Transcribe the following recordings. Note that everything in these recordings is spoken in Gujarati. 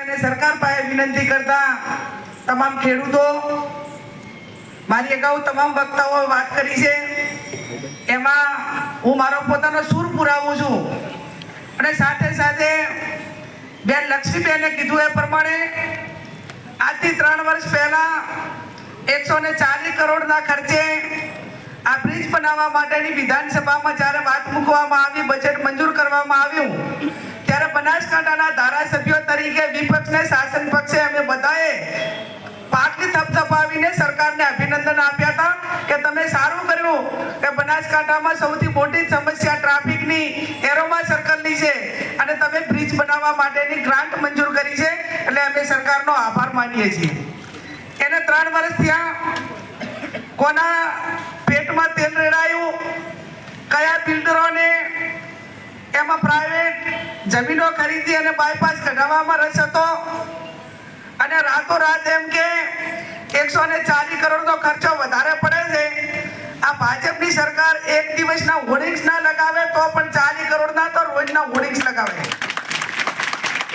અને સરકાર પાસે વિનંતી કરતા તમામ ખેડૂતો, મારી અગાઉ તમામ વક્તાઓએ વાત કરી છે. એમાં હું મારો પોતાનો સૂર પુરાવું છું. અને સાથે સાથે બેન લક્ષ્મીબેને કીધું એ પ્રમાણે આજથી ત્રણ વર્ષ પહેલા એકસો ને ચાલીસ કરોડના ખર્ચે આ બ્રિજ બનાવવા માટેની વિધાનસભામાં જ્યારે વાત મૂકવામાં આવી, બજેટ મંજૂર કરવામાં આવ્યું બનાસકાંઠાના ધારાસભ્યો તરીકે વિપક્ષને શાસન પક્ષે અમે બધાએ પાટલી થપથપાવીને સરકારને અભિનંદન આપ્યા હતા કે તમે સારું કર્યું કે બનાસકાંઠામાં સૌથી મોટી સમસ્યા ટ્રાફિકની એરોમા સર્કલની છે અને તમે બ્રિજ બનાવવા માટેની ગ્રાન્ટ મંજૂર કરી છે એટલે અમે સરકારનો આભાર માનીએ છીએ. એને ત્રણ વર્ષ થયા. કોના પેટમાં તેલ રેડાયું? કયા બિલ્ડરોને? એમાં પ્રાઇવેટ જમીનો ખરીદી અને બાયપાસ કઢાવવામાં રસ હતો. અને રાતોરાત એમ કે એકસો ને ચાલીસ કરોડનો ખર્ચો વધારે પડે છે. આ ભાજપની સરકાર એક દિવસના હોર્ડિંગ્સ ના લગાવે તો પણ ચાલીસ કરોડના તો રોજના હોર્ડિંગ્સ લગાવે.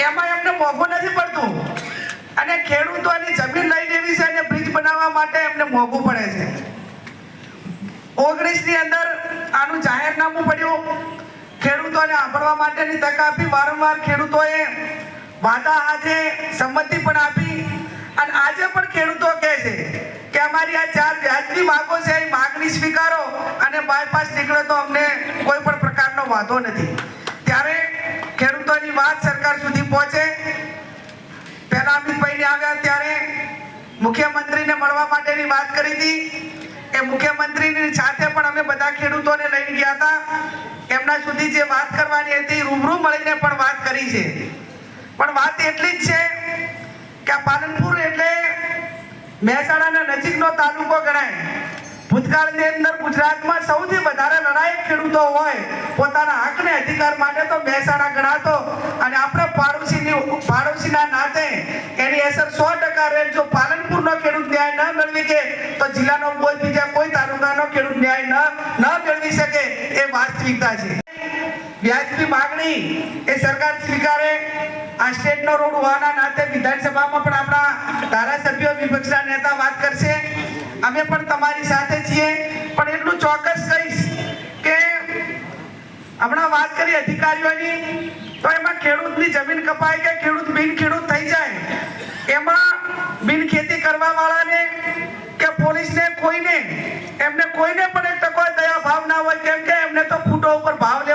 એમાં એમને મોંઘું નથી પડતું. અને ખેડૂતોની જમીન લઈ લેવી છે અને બ્રિજ બનાવવા માટે એમને મોંઘું પડે છે. ઓગણીસની અંદર આનું જાહેરનામું પડ્યું. ખેડૂતોને સાંભળવા માટેની તક આપી વારંવાર ખેડૂતોએ વાદા આજે સંમતિ પણ આપી. અને આજે પણ ખેડૂતો કહે છે કે અમારી આ ચાર વ્યાજની માગો છે, એ માગણી સ્વીકારો અને બાયપાસ નીકળે તો અમને કોઈ પણ પ્રકારનો વાંધો નથી. ત્યારે ખેડૂતોની વાત સરકાર સુધી પહોંચે. પહેલા અમિતભાઈને આવ્યા ત્યારે મુખ્યમંત્રીને મળવા માટેની વાત કરી હતી. એ મુખ્યમંત્રીની સાથે પણ અમે બધા ખેડૂતોને લઈને ગયા હતા. એમના સુધી જે વાત કરવાની હતી, રૂબરૂ મળીને પણ વાત કરી છે. પણ વાત એટલી જ છે કે આ પાલનપુર એટલે મહેસાણાના નજીકનો તાલુકો ગણાય. ભૂતકાળની અંદર ગુજરાતમાં સૌથી વધારે લડાયક ખેડૂતો હોય, પોતાના હકને અધિકાર માટે તો મહેસાણા ગણાતો. અને આપણે પાડોશીની પાડોશીના નાતે એની અસર સો ટકા રહે. જો પાલનપુરનો ખેડૂત ન્યાય ન મેળવી કે, તો જિલ્લાનો બીજા ન્યાય ન મેળવી શકે એ વાસ્તવિકતા છે. વ્યાજબી માગણી એ સરકાર સ્વીકારે, આ સ્ટેટનો રોડ હોવાના નાતે વિધાનસભામાં પણ આપણા ધારાસભ્યો વિપક્ષના નેતા વાત કરશે. અમે પણ તમારી સાથે છીએ. પણ એટલું ચોક્કસ કહીશ કે હમણાં વાત કરી અધિકારીઓની, તો એમાં ખેડૂતની જમીન કપાય કે ખેડૂત બિન ખેડૂત થઈ જાય? એમાં બિન ખેતી કરવા વાળાને પોલીસને કોઈને ભાવ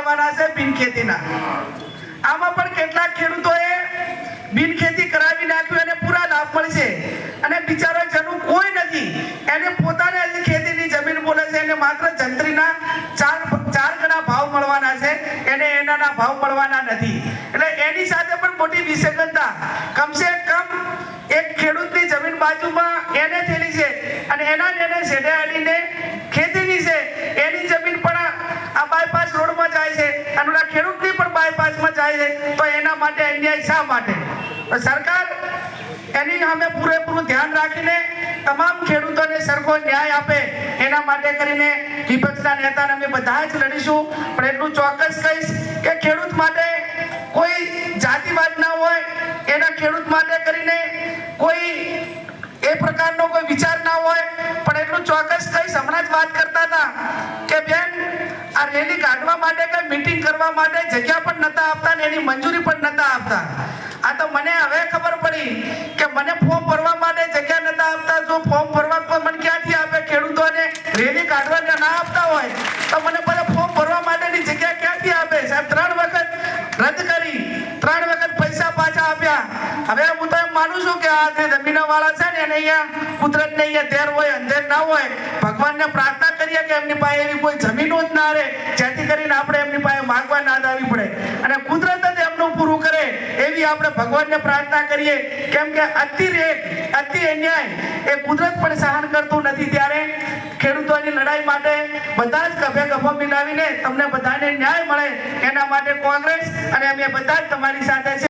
કોઈ નથી, એને પોતાને હજી ખેતીની જમીન બોલે છે, એને માત્ર જંત્રીના ચાર ચાર ગણા ભાવ મળવાના છે, એને એનાના ભાવ મળવાના નથી. એટલે એની સાથે પણ મોટી વિસંગતતા કમસે કમ એક ખેડૂતની જમીન બાજુમાં એને થયેલી છે અને એના જ એને શેઢે અડીને ખેતીની છે એની જમીન પણ આ બાયપાસ રોડમાં જાય છે અને ઓલા ખેડૂતની પણ જાય છે. તો એના માટે અન્યાય શા માટે? સરકાર, એની સામે પૂરેપૂરું ધ્યાન રાખીને તમામ ખેડૂતોને સરખો ન્યાય આપે એના માટે કરીને વિપક્ષના નેતાને અમે બધા જ લડીશું. પણ એટલું ચોક્કસ કહીશ કે ખેડૂત માટે કોઈ જાતિવાદ ના હોય, એના ખેડૂત માટે કરીને કોઈ એ પ્રકારનો કોઈ વિચાર ના હોય. પણ એટલું ચોક્કસ કહીશ, હમણાં જ વાત કરતા હતા કે બેન આ રેલી કાઢવા માટે કઈ મીટિંગ કરવા માટે જગ્યા પણ નતા આપતા ને એની મંજૂરી પણ નતા આપતા. આ તો મને હવે ખબર પડી કે મને ફોર્મ ભરવા માટે જગ્યા નતા આપતા. જો ફોર્મ ભરવા કોઈ મને ક્યાંથી આપે? ખેડૂતોને રેલી કાઢવા ના આપતા હોય તો મને બધા ફોર્મ ભરવા માટેની જગ્યા ક્યાંથી આપે? સાહેબ, ત્રણ વખત રદ કરી, ત્રણ વખત પૈસા પાછા આપ્યા. હવે હું તો એમ માનું છું કે આ જે જમીનો વાળા છે ને એને અહીંયા કુદરત ને અહીંયા ધેર હોય, અંધેર ના હોય, ભગવાનને પ્રાર્થના કરીએ કે એમની પાસે એવી કોઈ જમીનો જ ના રહે, જેથી કરીને આપણે એમની પાસે માગવા ના આવી પડે. અને કુદરત જ એમનું પૂરું કરે એવી આપણે ભગવાનને પ્રાર્થના કરીએ. કેમ કે અતિરેક અતિ અન્યાય એ કુદરત પણ સહન કરતું નથી. ત્યારે ખેડૂતોની લડાઈ માટે બધા જ ગભે ગભો મિલાવીને તમને બધાને ન્યાય મળે. એના માટે કોંગ્રેસ અને અમે બધા જ તમારી સાથે છે